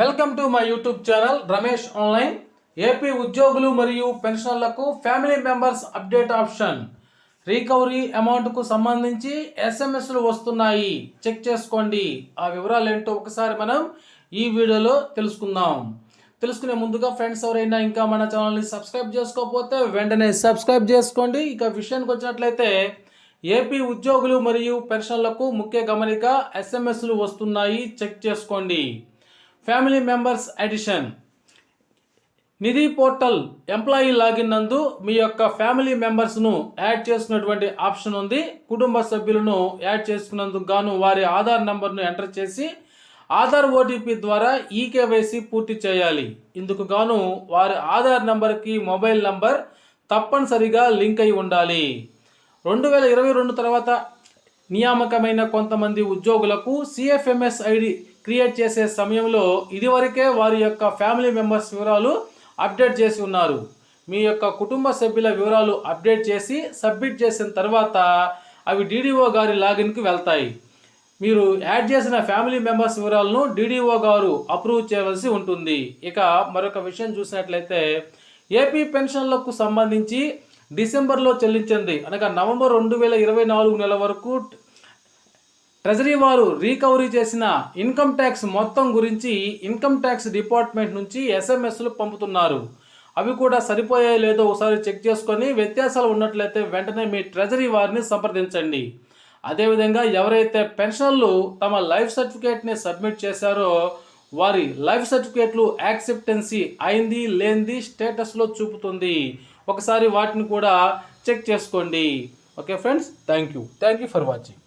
Welcome to my YouTube channel Ramesh online A ఉద్యోగులు మరియు పెన్షన్లకు family members update option recovery అమౌంట్కు సంబంధించి ఎస్ఎంఎస్లు వస్తున్నాయి. చెక్ చేసుకోండి. ఆ వివరాలు ఏంటో ఒకసారి మనం ఈ వీడియోలో తెలుసుకుందాం. తెలుసుకునే ముందుగా ఫ్రెండ్స్ ఎవరైనా ఇంకా మన ఛానల్ని సబ్స్క్రైబ్ చేసుకోకపోతే వెంటనే సబ్స్క్రైబ్ చేసుకోండి. ఇక విషయానికి వచ్చినట్లయితే ఏపీ ఉద్యోగులు మరియు పెన్షన్లకు ముఖ్య గమనిక ఎస్ఎంఎస్లు వస్తున్నాయి. చెక్ చేసుకోండి. Family members addition Nidhi portal employee login నందు మీ యొక్క ఫ్యామిలీ మెంబర్స్ను యాడ్ చేసుకున్నటువంటి ఆప్షన్ ఉంది. కుటుంబ సభ్యులను యాడ్ చేసుకున్నందుకు గాను వారి ఆధార్ నంబర్ను ఎంటర్ చేసి ఆధార్ ఓటీపీ ద్వారా ఈకేవైసీ పూర్తి చేయాలి. ఇందుకు గాను వారి ఆధార్ నంబర్కి మొబైల్ నంబర్ తప్పనిసరిగా లింక్ అయి ఉండాలి. రెండు వేల ఇరవై రెండు తర్వాత నియామకమైన కొంతమంది ఉద్యోగులకు సిఎఫ్ఎంఎస్ ఐడి క్రియేట్ చేసే సమయంలో ఇదివరకే వారి యొక్క ఫ్యామిలీ మెంబర్స్ వివరాలు అప్డేట్ చేసి ఉన్నారు. మీ యొక్క కుటుంబ సభ్యుల వివరాలు అప్డేట్ చేసి సబ్మిట్ చేసిన తర్వాత అవి డీడీఓ గారి లాగిన్కి వెళ్తాయి. మీరు యాడ్ చేసిన ఫ్యామిలీ మెంబర్స్ వివరాలను డీడీఓ గారు అప్రూవ్ చేయవలసి ఉంటుంది. ఇక మరొక విషయం చూసినట్లయితే ఏపీ పెన్షన్లకు సంబంధించి డిసెంబర్లో చెల్లించింది అనగా నవంబర్ రెండు వేల ఇరవై నాలుగు నెల వరకు ట్రెజరీ వారు రీకవరీ చేసిన ఇన్కమ్ ట్యాక్స్ మొత్తం గురించి ఇన్కమ్ ట్యాక్స్ డిపార్ట్మెంట్ నుంచి ఎస్ఎంఎస్లు పంపుతున్నారు. అవి కూడా సరిపోయాయో లేదో ఒకసారి చెక్ చేసుకొని వ్యత్యాసాలు ఉన్నట్లయితే వెంటనే మీ ట్రెజరీ వారిని సంప్రదించండి. అదేవిధంగా ఎవరైతే పెన్షన్లు తమ లైఫ్ సర్టిఫికేట్ని సబ్మిట్ చేశారో వారి లైఫ్ సర్టిఫికేట్లు యాక్సెప్టెన్సీ అయింది లేనిది స్టేటస్లో చూపుతుంది. ఒకసారి వాటిని కూడా చెక్ చేసుకోండి. Okay friends thank you. Thank you for watching.